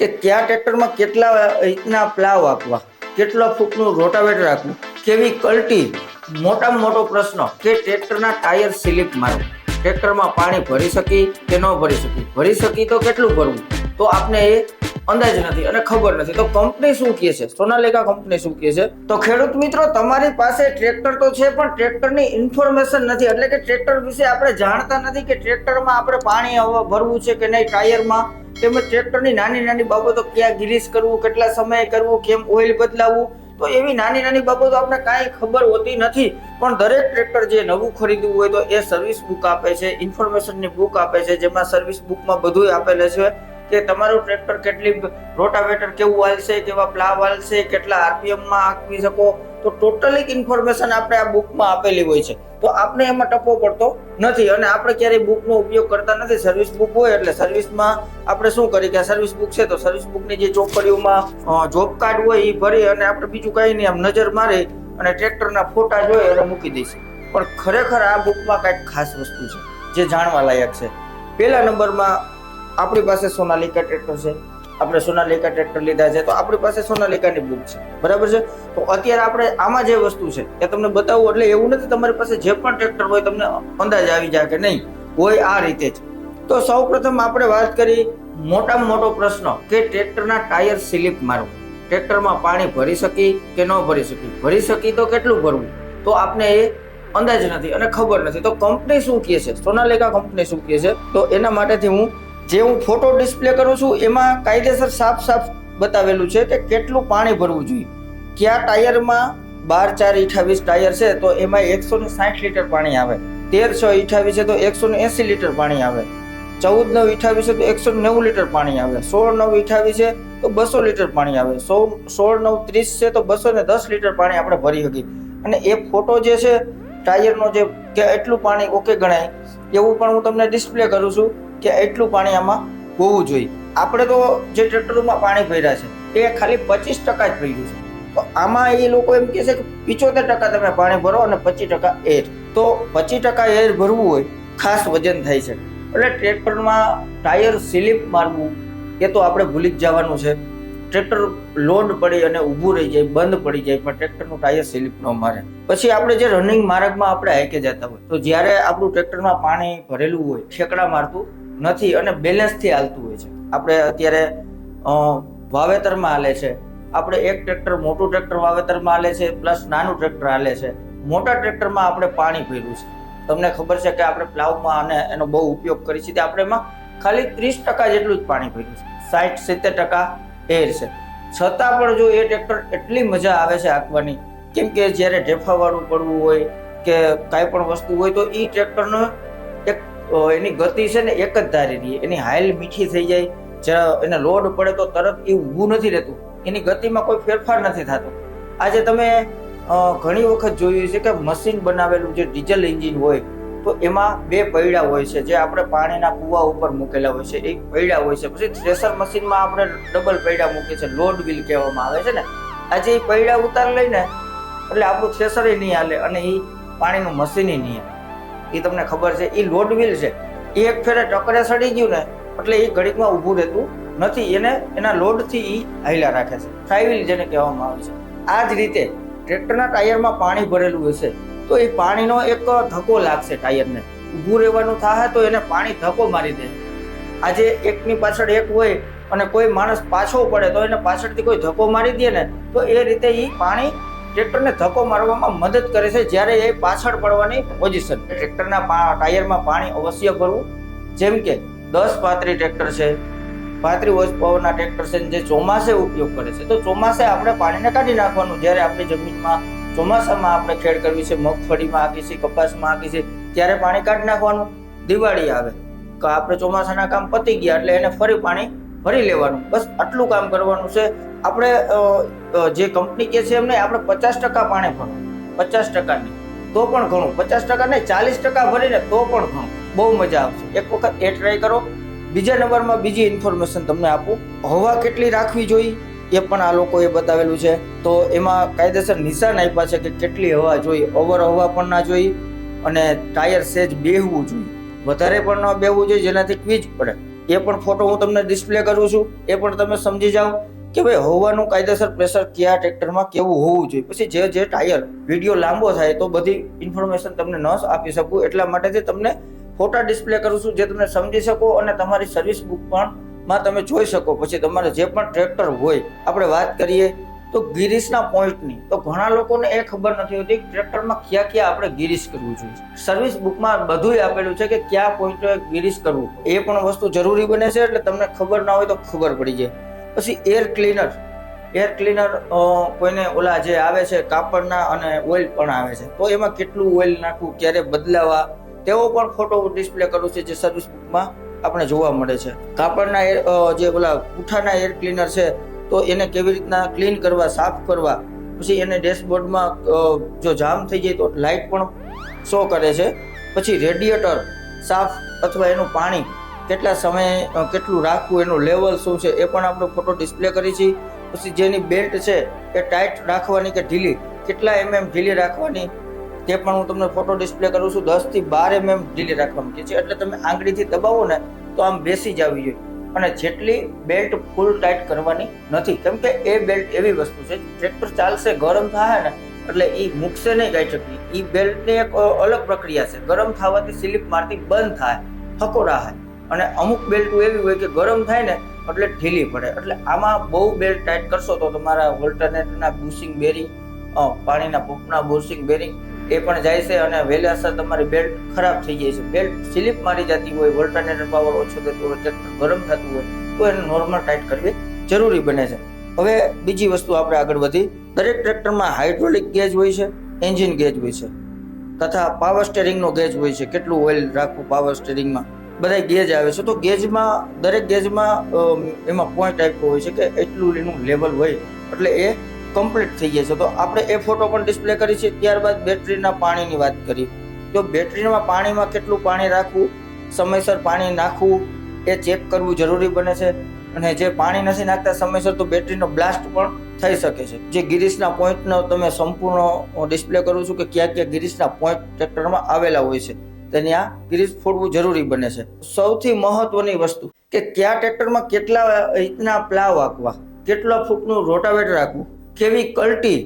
કે કયા ટ્રેક્ટરમાં કેટલા રીતના પ્લાવ આપવા, કેટલા ફૂટનું રોટાવેટર રાખવું, કેવી કલ્ટી? મોટામાં મોટો પ્રશ્ન કે ટ્રેક્ટરના ટાયર સ્લીપ મારે ટ્રેક્ટરમાં પાણી ભરી શકી કે ન ભરી શકી? ભરી શકી તો કેટલું ભરવું? તો આપને એ અંદાજ નથી અને ખબર નથી. તો કંપની શું કહે છે? સોનાલિકા કંપની શું કહે છે? તો ખેડૂત મિત્રો, તમારી પાસે ટ્રેક્ટર તો છે, પણ ટ્રેક્ટરની ઇન્ફોર્મેશન નથી. એટલે કે ટ્રેક્ટર વિશે આપણે જાણતા નથી કે ટ્રેક્ટરમાં આપણે પાણી ભરવું છે કે નહીં ટાયરમાં? તેમજ ટ્રેક્ટરની નાની નાની બાબતો ક્યાં ગ્રીસ કરવું, કેટલા સમયે કરવું, કેમ ઓઇલ બદલાવવું, તો એવી નાની નાની બાબતો આપણે કાંઈ ખબર હોતી નથી. પણ દરેક ટ્રેક્ટર જે નવું ખરીદવું હોય તો એ સર્વિસ બુક આપે છે ઇન્ફોર્મેશનની બુક આપે છે, જેમાં સર્વિસ બુકમાં બધું આપેલું છે કે તમારું ટ્રેક્ટર કેટલી રોટાવેટર કેવું હાલશે, કેવા પ્લાવ હાલશે, કેટલા આરપીએમમાં આંકવી શકો. તો ટોટલી ઇન્ફોર્મેશન આપણે આ બુકમાં આપેલી હોય છે. તો આપણે એમાં ટપો પડતો નથી અને આપણે ક્યારેય બુકનો ઉપયોગ કરતા નથી. સર્વિસ બુક હોય એટલે સર્વિસમાં આપણે શું કરીએ કે સર્વિસ બુક છે તો સર્વિસ બુકની જે ચોપડીઓમાં જોબ કાર્ડ હોય એ ભરી અને આપણે બીજું કંઈ નહીં, આમ નજર મારી અને ટ્રેક્ટરના ફોટા જોઈ અને મૂકી દઈશું. પણ ખરેખર આ બુકમાં કાંઈક ખાસ વસ્તુ છે જે જાણવા લાયક છે. પહેલા નંબરમાં આપણી પાસે સોનાલિકા ટ્રેક્ટર છે. આપણે સોનાલિકા ટ્રેક્ટર લીધા છે, તો આપણી પાસે સોનાલિકાની બુક છે. બરાબર છે? તો અત્યારે આપણે આમાં જે વસ્તુ છે, એ તમને બતાવું, એટલે એવું નથી તમારી પાસે જે પણ ટ્રેક્ટર હોય, તમને અંદાજ આવી જાય કે નહીં, હોય આ રીતે જ. તો સૌ પ્રથમ આપણે વાત કરી મોટામાં મોટો પ્રશ્ન કે ટ્રેક્ટરના ટાયર સ્લીપ મારવું. ટ્રેક્ટરમાં પાણી ભરી શકી કે ન ભરી શકી? ભરી શકી તો કેટલું ભરવું? તો આપને એ અંદાજ નથી અને ખબર નથી. તો કંપની શું કહે છે? સોનાલિકા કંપની શું કહે છે? તો એના માટેથી હું જે હું ફોટો ડિસ્પ્લે કરું છું, એમાં કાયદેસર સાફ સાફ બતાવેલું છે કે કેટલું પાણી ભરવું જોઈએ. કયા ટાયરમાં બાર, ચાર અઠાવીસ ટાયર છે, તો એમાં એકસો ને સાઠ લીટર પાણી આવે. તેર છ અઠાવીસ છે, તો એકસો ને એસી લીટર પાણી આવે. ચૌદ નવ અઠાવીસ છે, તો એકસો નેવું લીટર પાણી આવે. સોળ નવ અઠાવીસ છે, તો બસો લીટર પાણી આવે. સો સોળ નવ ત્રીસ છે, તો બસો ને દસ લીટર પાણી આપણે ભરી શકીએ. અને એ ફોટો જે છે, ટાયરનો જે કે એટલું પાણી ઓકે ગણાય, એવું પણ હું તમને ડિસ્પ્લે કરું છું. કે એટલું પાણી આમાં હોવું જોઈએ. આપણે તો જે ટ્રેક્ટરોમાં પાણી ભર્યા છે, એ ખાલી પચીસ ટકા જ ભર્યું છે. તો આમાં એ લોકો એમ કહે છે કે પિચોતેર ટકા તમે પાણી ભરો અને પચીસ ટકા એર. તો પચીસ ટકા એર ભરવું હોય, ખાસ વજન થાય છે. એટલે ટ્રેક્ટરમાં ટાયર સ્લીપ મારવું, એ તો આપણે ભૂલી જ જવાનું છે. ટ્રેક્ટર લોડ પડી અને ઊભું રહી જાય, બંધ પડી જાય, પણ ટ્રેક્ટરનું ટાયર સ્લીપ ન મારે. પછી આપણે જે રનિંગ માર્ગમાં આપણે હાઈકે જતા હોય, તો જ્યારે આપણું ટ્રેક્ટરમાં પાણી ભરેલું હોય, ઠેકડા મારતું નથી અને બેલેન્સથી હાલતું હોય છે. આપણે અત્યારે વાવેતરમાં હાલે છે. આપણે એક ટ્રેક્ટર મોટું ટ્રેક્ટર વાવેતરમાં હાલે છે પ્લસ નાનું ટ્રેક્ટર હાલે છે. મોટા ટ્રેક્ટરમાં આપણે પાણી ભર્યું છે. તમને ખબર છે કે આપણે પ્લાવમાં અને એનો બહુ ઉપયોગ કરી છે આપણે એમાં ખાલી ત્રીસ ટકા જેટલું જ પાણી ભર્યું છે. સાઠ સિત્તેર ટકા એર છે. છતાં પણ જો એ ટ્રેક્ટર એટલી મજા આવે છે હાંકવાની, કેમ કે જ્યારે ઢેફાવાળું પડવું હોય કે કાંઈ પણ વસ્તુ હોય તો એ ટ્રેક્ટરનો એની ગતિ છે ને એક જ ધારી એની હાઇલ મીઠી થઈ જાય. જ્યાં એને લોડ પડે તો તરત એ ઊભું નથી રહેતું. એની ગતિમાં કોઈ ફેરફાર નથી થતો. આજે તમે ઘણી વખત જોયું છે કે મશીન બનાવેલું જે ડીઝલ એન્જિન હોય, તો એમાં બે પૈડા હોય છે. જે આપણે પાણીના કૂવા ઉપર મૂકેલા હોય છે. એક પૈડા હોય છે. પછી થ્રેસર મશીનમાં આપણે ડબલ પૈડા મૂકીએ છીએ. લોડ વ્હીલ કહેવામાં આવે છે ને. આજે એ પૈડા ઉતાર લઈને, એટલે આપણું થ્રેસર નહીં હાલે અને એ પાણીનું મશીન નહીં હાલે. એ તમને ખબર છે એ લોડ વ્હીલ છે. એ એક ફેરે ટકરે સડી ગયું ને, એટલે એ ઘડીકમાં ઊભું રહેતું નથી. એને એના લોડથી એ હાઈલા રાખે છે. ફ્લાયવ્હીલ જેને કહેવામાં આવે છે. આ જ રીતે ટ્રેક્ટરના ટાયરમાં પાણી ભરેલું હશે તો એ પાણીનો એક ધક્કો લાગશે ટાયરને. ઊભું રહેવાનું થાય તો એને પાણી ધક્કો મારી દે. આજે એકની પાછળ એક હોય અને કોઈ માણસ પાછો પડે તો એને પાછળથી કોઈ ધક્કો મારી દે ને, તો એ રીતે એ પાણી ટ્રેક્ટરને ધક્કો મારવામાં મદદ કરે છે જ્યારે એ પાછળ પડવાની પોઝિશન ટ્રેક્ટરના ટાયરમાં પાણી અવશ્ય ભરવું. જેમ કે દસ પાત્રી ટ્રેક્ટર છે પાતરી વર્ષ પાવરના ટ્રેક્ટર છે જે ચોમાસે ઉપયોગ કરે છે. તો ચોમાસે આપણે પાણીને કાઢી નાખવાનું. જ્યારે આપણી જમીનમાં ચોમાસામાં આપણે ખેડ કરવી છે, મગફળીમાં હાકી છે, કપાસમાં હાકી છે, ત્યારે પાણી કાઢી નાખવાનું. દિવાળી આવે આપણે ચોમાસાના કામ પતી ગયા એટલે એને ફરી પાણી ભરી લેવાનું. બસ આટલું કામ કરવાનું છે. આપણે જે કંપની કે છે એમ નહીં આપણે પચાસ ટકા પાણી ભરો. પચાસ ટકાની. તો પણ ઘણું. પચાસ ટકા નહીં, ચાલીસ ટકા ભરીને તો પણ ઘણું. બહુ મજા આવશે. એક વખત એ ટ્રાય કરો. બીજા નંબરમાં બીજી ઇન્ફોર્મેશન તમને આપું. હવા કેટલી રાખવી જોઈએ? એ પણ આ લોકોએ બતાવેલું છે. તો એમાં કાયદેસર નિશાન આપ્યા છે કે કેટલી હવા જોઈએ. ઓવર હવા પણ ના જોઈએ અને ટાયર સેજ બેહવું જોઈએ. વધારે પણ ન બેહવું જોઈએ, જેનાથી ક્વીજ પડે. એ પણ ફોટો હું તમને ડિસ્પ્લે કરું છું. એ પણ તમે સમજી જાઓ. કે ભાઈ હોવાનું કાયદેસર પ્રેશર કયા ટ્રેક્ટરમાં કેવું હોવું જોઈએ? પછી જે જે ટાયર વીડિયો લાંબો થાય તો બધી ઇન્ફોર્મેશન તમને ન આપી શકું. એટલા માટેથી તમને ફોટા ડિસ્પ્લે કરું છું જે તમે સમજી શકો અને તમારી સર્વિસ બુક પણ માં તમે જોઈ શકો. પછી તમારે જે પણ ટ્રેક્ટર હોય, આપણે વાત કરીએ તો ગિરીશના પોઈન્ટની તો ઘણા લોકોને એ ખબર નથી હોતી ટ્રેક્ટરમાં ક્યાં ક્યાં આપણે ગિરીશ કરવું જોઈએ. સર્વિસ બુકમાં બધું આપેલું છે કે ક્યાં પોઈન્ટે ગિરીશ કરવું. એ પણ વસ્તુ જરૂરી બને છે એટલે તમને ખબર ના હોય તો ખબર પડી જાય. પછી એર ક્લીનર એર ક્લીનર કોઈને ઓલા જે આવે છે, કાપડના અને ઓઇલ પણ આવે છે. તો એમાં કેટલું ઓઇલ નાખવું, ક્યારે બદલાવા તેવો પણ ફોટો ડિસ્પ્લે કરું છે, જે સર્વિસ બુકમાં આપણે જોવા મળે છે. કાપડના એર જે ઓલા પૂઠાના એર ક્લીનર છે, તો એને કેવી રીતના ક્લીન કરવા, સાફ કરવા, પછી એને ડેશબોર્ડમાં જો જામ થઈ જાય તો લાઇટ પણ શો કરે છે. પછી રેડિયેટર સાફ અથવા એનું પાણી કેટલા સમયે કેટલું રાખવું, એનું લેવલ શું છે, એ પણ આપણે ફોટો ડિસ્પ્લે કરી છે. પછી જેની બેલ્ટ છે, એ ટાઈટ રાખવાની કે ઢીલી? કેટલા એમએમ ઢીલી રાખવાની? તે પણ હું તમને ફોટો ડિસ્પ્લે કરું છું. દસથી બાર એમએમ ઢીલી રાખવાની કે છે. એટલે તમે આંગળીથી દબાવો ને, તો આમ બેસી જવી જોઈએ. અને જેટલી બેલ્ટ ફૂલ ટાઈટ કરવાની નથી. કેમ કે એ બેલ્ટ એવી વસ્તુ છે ટ્રેક્ટર ચાલશે, ગરમ થાય ને, એટલે એ મૂકશે નહીં ગાઈ શકીએ એ બેલ્ટની એક અલગ પ્રક્રિયા છે. ગરમ થવાથી સ્લીપ મારતી બંધ થાય હકોરા થાય અને અમુક બેલ્ટું એવી હોય કે ગરમ થાય ને, એટલે ઢીલી પડે. એટલે આમાં બહુ બેલ્ટ ટાઈટ કરશો તો તમારા વોલ્ટરનેટના બુશિંગ બેરિંગ પાણીના પંપના બુશિંગ બેરિંગ એ પણ જાય છે અને વહેલાસર તમારી બેલ્ટ ખરાબ થઈ જાય છે. બેલ્ટ સ્લીપ મારી જતી હોય વોલ્ટરનેટર પાવર ઓછો થતો હોય ટ્રેક્ટર ગરમ થતું હોય, તો એને નોર્મલ ટાઈટ કરવી જરૂરી બને છે. હવે બીજી વસ્તુ આપણે આગળ વધી. દરેક ટ્રેક્ટરમાં હાઇડ્રોલિક ગેજ હોય છે એન્જિન ગેજ હોય છે, તથા પાવર સ્ટેરિંગનો ગેજ હોય છે. કેટલું ઓઇલ રાખવું પાવર સ્ટેરિંગમાં બધા ગેજ આવે છે. તો ગેજમાં, દરેક ગેજમાં એમાં પોઈન્ટ આપ્યો હોય છે કે એટલું એનું લેવલ હોય. એટલે એ કમ્પ્લીટ થઈ જાય છે. તો આપણે એ ફોટો પણ ડિસ્પ્લે કરી છે. ત્યારબાદ બેટરીના પાણીની વાત કરી તો બેટરીમાં પાણીમાં કેટલું પાણી રાખવું? સમયસર પાણી નાખવું એ ચેક કરવું જરૂરી બને છે. અને જે પાણી નથી નાખતા સમયસર તો બેટરીનો બ્લાસ્ટ પણ થઈ શકે છે. જે ગિરીશના પોઈન્ટનો તમે સંપૂર્ણ ડિસ્પ્લે કરું છું કે ક્યાં ક્યાં ગિરીશના પોઈન્ટ ટ્રેક્ટરમાં આવેલા હોય છે. તેને આ ગિરીશ ફોડવું જરૂરી બને છે. સૌથી મહત્વની વસ્તુ કે કયા ટ્રેક્ટરમાં કેટલા રીતના પ્લાવ આંકવા કેટલા ફૂટનું રોટાવેટર રાખવું, કેવી કલ્ટી,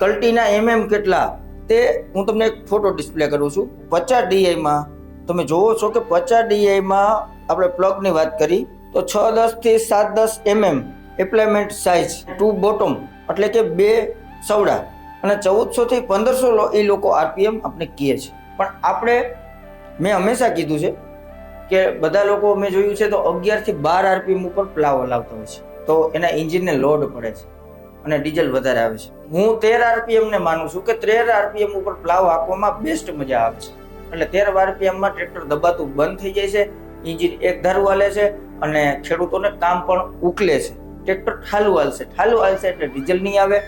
કલ્ટીના એમએમ કેટલા, તે હું તમને એક ફોટો ડિસ્પ્લે કરું છું. પચાસ ડીઆઈમાં તમે જોવો છો કે પચાસ ડીઆઈમાં આપણે પ્લગની વાત કરી, તો છ દસથી સાત દસ એમએમ એપ્લાયમેન્ટ સાઇઝ, ટુ બોટમ, એટલે કે બે સવડા. અને ચૌદસોથી પંદરસો એ લોકો આરપીએમ આપણે કહે છે. પણ આપણે મેં હંમેશા કીધું છે કે બધા લોકો મેં જોયું છે તો અગિયારથી બાર આરપીએમ ઉપર પ્લાવ હલાવતા હોય છે. તો એના એન્જિનને લોડ પડે છે અને ડીઝલ વધારે આવે છે. હું તેર આરપીએમને માનું છું કે તેર આરપીએમ ઉપર પ્લાવ હાંકવામાં બેસ્ટ મજા આવે છે. એટલે તેર આરપીએમમાં ટ્રેક્ટર દબાતું બંધ થઈ જાય છે, એન્જિન એક ધારું હાલે છે અને ખેડૂતોને કામ પણ ઉકલે છે. ટ્રેક્ટર ઠાલું હાલશે. ઠાલું હાલશે એટલે ડીઝલ નહીં આવે.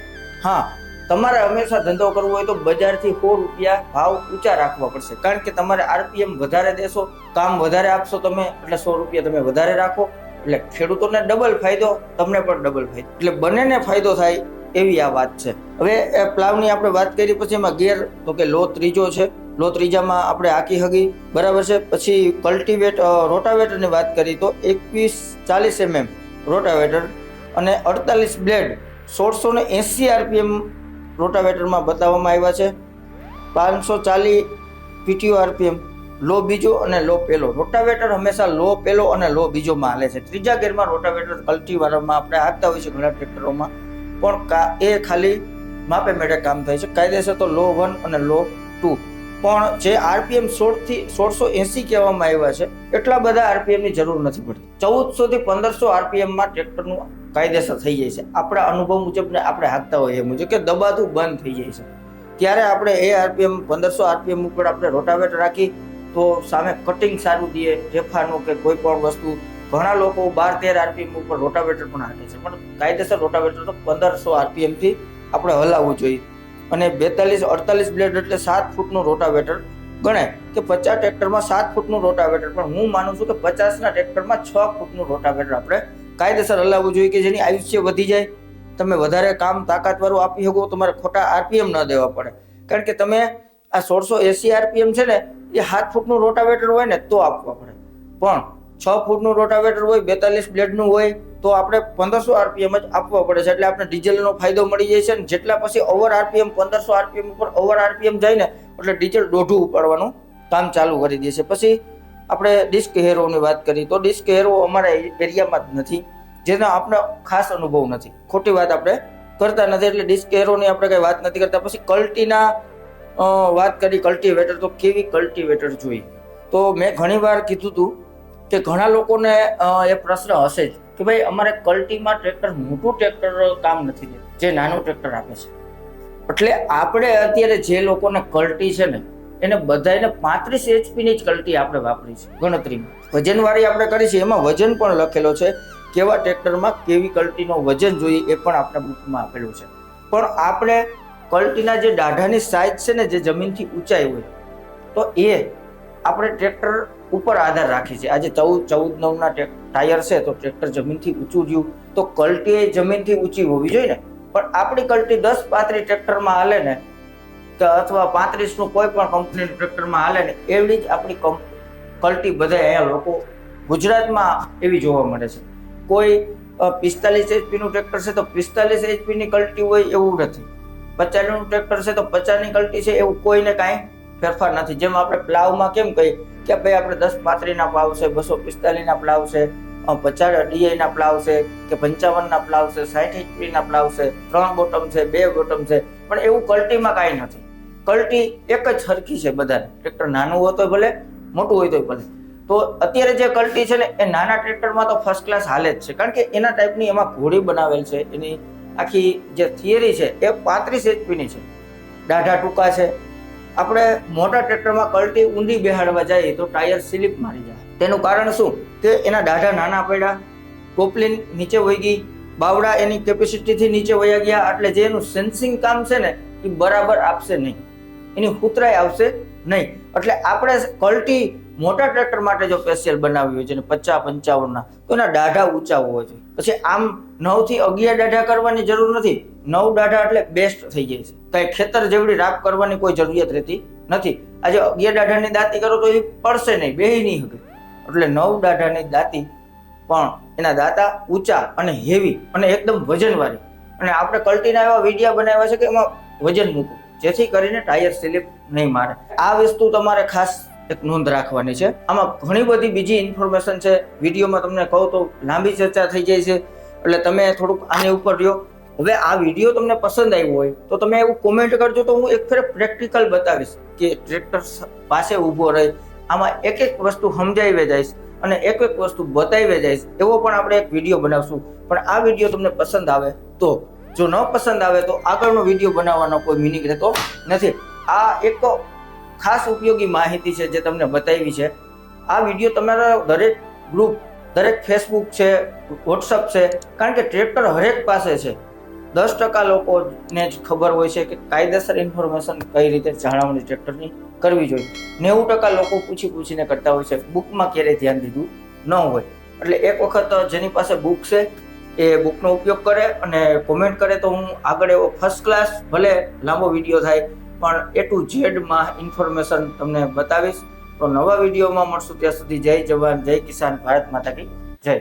હા તમારે હંમેશા ધંધો કરવો હોય તો બજારથી સો રૂપિયા ભાવ ઊંચા રાખવા પડશે. કારણ કે તમારે આરપીએમ વધારે દેશો, કામ વધારે આપશો તમે, એટલે સો રૂપિયા તમે વધારે રાખો. એટલે ખેડૂતોને ડબલ ફાયદો, તમને પણ ડબલ ફાયદો. એટલે બંનેને ફાયદો થાય એવી આ વાત છે. હવે એ પ્લાવની આપણે વાત કરી, પછી એમાં ગેર, તો કે લો ત્રીજો છે. લો ત્રીજામાં આપણે આકી હગી, બરાબર છે? પછી કલ્ટિવેટ રોટાવેટરની વાત કરી, તો એકવીસ ચાલીસ એમએમ રોટાવેટર અને અડતાલીસ બ્લેડ સોળસો ને એંસી આરપીએમ રોટાવેટરમાં બતાવવામાં આવ્યા છે. પાંચસો ચાલીસ પીટીઓ આરપીએમ, લો બીજો અને લો પેલો. રોટાવેટર હંમેશા લો, પેલો અને લો બીજોમાં હાલે છે. ત્રીજા ગેરમાં રોટાવેટર કલ્ટીવારમાં આપણે હાંકતા હોય છે ઘણા ટ્રેક્ટરોમાં. પણ એ ખાલી માપે મેળે કામ થાય છે. કાયદેસર તો લો વન અને લો ટુ. પણ જે આરપીએમ સોળથી, સોળસો એંસી કહેવામાં આવ્યા છે, એટલા બધા આરપીએમની જરૂર નથી પડતી. ચૌદસોથી પંદરસો આરપીએમમાં ટ્રેક્ટરનું કાયદેસર થઈ જાય છે. આપણા અનુભવ મુજબ ને આપણે હાંકતા હોઈએ એ મુજબ કે દબાતું બંધ થઈ જાય છે. ત્યારે આપણે એ આરપીએમ પંદરસો આરપીએમ ઉપર આપણે રોટાવેટર રાખી તો સામે કટિંગ સારું દઈએ, ફેફાનું કે કોઈ પણ વસ્તુ. ઘણા લોકો બાર તેર આરપીએમ ઉપર રોટાવેટર પણ હાંકે છે. પણ કાયદેસર રોટાવેટર તો પંદરસો આરપીએમથી આપણે હલાવવું જોઈએ. અને બેતાલીસ, અડતાલીસ બ્લેડ એટલે સાત ફૂટનું રોટાવેટર ગણાય કે પચાસ ટ્રેક્ટરમાં સાત ફૂટનું રોટાવેટર. પણ હું માનું છું કે પચાસના ટ્રેક્ટરમાં છ ફૂટનું રોટાવેટર આપણે કાયદેસર હલાવવું જોઈએ કે જેની આયુષ્ય વધી જાય. તમે વધારે કામ તાકાતવાળું આપી શકો, તમારે ખોટા આરપીએમ ન દેવા પડે. કારણ કે તમે આ સોળસો એસી આરપીએમ છે ને, એ સાત ફૂટનું રોટાવેટર હોય ને, તો આપવા પડે. પણ છ ફૂટનું રોટાવેટર હોય, બેતાલીસ બ્લેડનું હોય, તો આપણે પંદરસો આરપીએમ જ આપવા પડે છે. એટલે આપણે ડીઝલનો ફાયદો મળી જાય છે ને, જેટલા પછી ઓવર આરપીએમ, પંદરસો આરપીએમ ઉપર ઓવર આરપીએમ જાય ને, એટલે ડીઝલ દોઢું ઉપાડવાનું કામ ચાલુ કરી દે છે. પછી આપણે ડિસ્ક હેરોની વાત કરી તો ડિસ્ક હેરો અમારા એરિયામાં જ નથી, જેનો આપણે ખાસ અનુભવ નથી. ખોટી વાત આપણે કરતા નથી, એટલે ડિસ્ક હેરોની આપણે કંઈ વાત નથી કરતા. પછી કલ્ટીના વાત કરી કલ્ટિવેટર તો કેવી કલ્ટિવેટર જોઈ? તો મેં ઘણીવાર કીધું હતું કે ઘણા લોકોને એ પ્રશ્ન હશે જ કે ભાઈ, અમારે કલ્ટીમાં ટ્રેક્ટર મોટું ટ્રેક્ટર કામ નથી દે જે નાનું ટ્રેક્ટર આપે છે. એટલે આપણે અત્યારે જે લોકોને કલ્ટી છે ને એને બધાને પાંત્રીસ એચપીની જ કલ્ટી આપણે વાપરી છે, ગણતરીમાં. વજનવાળી આપણે કરી છે, એમાં વજન પણ લખેલો છે, કેવા ટ્રેક્ટરમાં કેવી કલ્ટીનો વજન જોઈએ એ પણ આપણે બુકમાં આપેલું છે. પણ આપણે કલ્ટીના જે દાઢાની સાઇઝ છે ને જે જમીનથી ઊંચાઈ હોય, તો એ આપણે ટ્રેક્ટર ઉપર આધાર રાખી છે. આજે ચૌદ ચૌદ, નવના ટાયર છે, તો ટ્રેક્ટર જમીનથી ઊંચું રહ્યું, તો કલ્ટી એ જમીનથી ઊંચી હોવી જોઈએ ને. પણ આપણી કલ્ટી દસ પાંત્રીસ ટ્રેક્ટરમાં હાલે ને અથવા પાંત્રીસનું કોઈ પણ કંપનીનું ટ્રેક્ટરમાં હાલે ને એવડી જ આપણી કલ્ટી બધા અહીંયા લોકો ગુજરાતમાં એવી જોવા મળે છે. કોઈ પિસ્તાલીસ એચપીનું ટ્રેક્ટર છે તો પિસ્તાલીસ એચપીની કલ્ટી હોય એવું નથી. પચાસનું ટ્રેક્ટર છે તો પચાસની કલ્ટી છે એવું કોઈને કાંઈ ફેરફાર નથી. જેમ આપણે પ્લાવમાં કેમ કહીએ કે ભાઈ આપણે દસ પાંત્રીના પ્લાવ છે, બસો પિસ્તાલીસના પ્લાવ છે પચાસ ડીઆઈના પ્લાવ છે, કે પંચાવનના પ્લાવ છે, સાઠ એચપીના પ્લાવ છે, ત્રણ બોટમ છે, બે બોટમ છે, પણ એવું કલ્ટીમાં કાંઈ નથી. કલ્ટી એક જ સરખી છે બધાને. ટ્રેક્ટર નાનું હોય તો ભલે, મોટું હોય તો ભલે. તો અત્યારે જે કલ્ટી છે ને, એ નાના ટ્રેક્ટરમાં તો ફર્સ્ટ ક્લાસ હાલે જ છે. કારણ કે એના ટાઈપની એમાં ઘોડી બનાવેલ છે. એની આખી જે થિયરી છે, એ પાંત્રીસ એચપીની છે. દાઢા ટૂંકા છે. આપણે મોટા ટ્રેક્ટરમાં કલ્ટી ઊંડી બેહાડવા જઈએ તો ટાયર સ્લીપ મારી જાય. તેનું કારણ શું? કે એના દાઢા નાના પડ્યા, ટોપલીન નીચે વહી ગઈ, બાવડા એની કેપેસિટીથી નીચે વયા ગયા, એટલે જે એનું સેન્સિંગ કામ છે ને, એ બરાબર આપશે નહીં. એની હુતરાઈ આવશે નહીં. એટલે આપણે કલ્ટી મોટા ટ્રેક્ટર માટે જો સ્પેશિયલ બનાવ્યું હોય છે ને પચાસ પંચાવનના, તો એના દાઢા ઊંચા હોવા જોઈએ. પછી આમ નવથી અગિયાર દાઢા કરવાની જરૂર નથી. નવ દાઢા એટલે બેસ્ટ થઈ જાય છે. કાંઈ ખેતર જેવડી રાપ કરવાની કોઈ જરૂરિયાત રહેતી નથી. આજે અગિયાર દાઢાની દાંતી કરો તો એ પડશે નહીં બેહી નહીં શકે એટલે નવ દાઢાની દાંતી પણ એના દાંતા ઊંચા અને હેવી અને એકદમ વજનવાળી. અને આપણે કલ્ટીના એવા વિડીયા બનાવ્યા છે કે એમાં વજન મૂકવું. જેથી કરીને ટાયર સ્લિપ નહીં મારે. આ વસ્તુ તમારે ખાસ એક નોંધ રાખવાની છે. આમાં ઘણી બધી બીજી ઇન્ફોર્મેશન છે. વિડીયોમાં તમને કહું તો લાંબી ચર્ચા થઈ જાય છે. એટલે તમે થોડુંક આની ઉપર રહ્યો. હવે આ વીડિયો તમને પસંદ આવ્યો હોય, તો તમે એવું કોમેન્ટ કરજો તો હું એક ફેર પ્રેક્ટિકલ બતાવીશ કે ટ્રેક્ટર પાસે ઊભો રહી. આમાં એક એક વસ્તુ સમજાવી જઈશ અને એક એક વસ્તુ બતાવી જઈશ એવો પણ આપણે એક વીડિયો બનાવશું. પણ આ વીડિયો તમને પસંદ આવે તો જો ન પસંદ આવે તો આગળનો વીડિયો બનાવવાનો કોઈ મિનિંગ રહેતો નથી. આ એક ખાસ ઉપયોગી માહિતી છે જે તમને બતાવી છે. આ વીડિયો તમારા દરેક ગ્રુપ દરેક ફેસબુક છે વોટ્સઅપ છે, કારણ કે ટ્રેક્ટર હરેક પાસે છે. દસ ટકા લોકોને જ ખબર હોય છે કે કાયદેસર ઇન્ફોર્મેશન કઈ રીતે જાળવણી ટ્રેક્ટરની કરવી જોઈએ. નેવું ટકા લોકો પૂછી પૂછીને કરતા હોય છે. બુકમાં ક્યારેય ધ્યાન દીધું ન હોય. એટલે એક વખત જેની પાસે બુક છે એ બુકનો ઉપયોગ કરે અને કોમેન્ટ કરે તો હું આગળ એવો ફર્સ્ટ ક્લાસ ભલે લાંબો વીડિયો થાય, પણ એ ટુ ઝેડમાં ઇન્ફોર્મેશન તમને બતાવીશ. તો નવા વિડીયોમાં મળશું ત્યાં સુધી જય જવાન, જય કિસાન, ભારત માતા કી જય.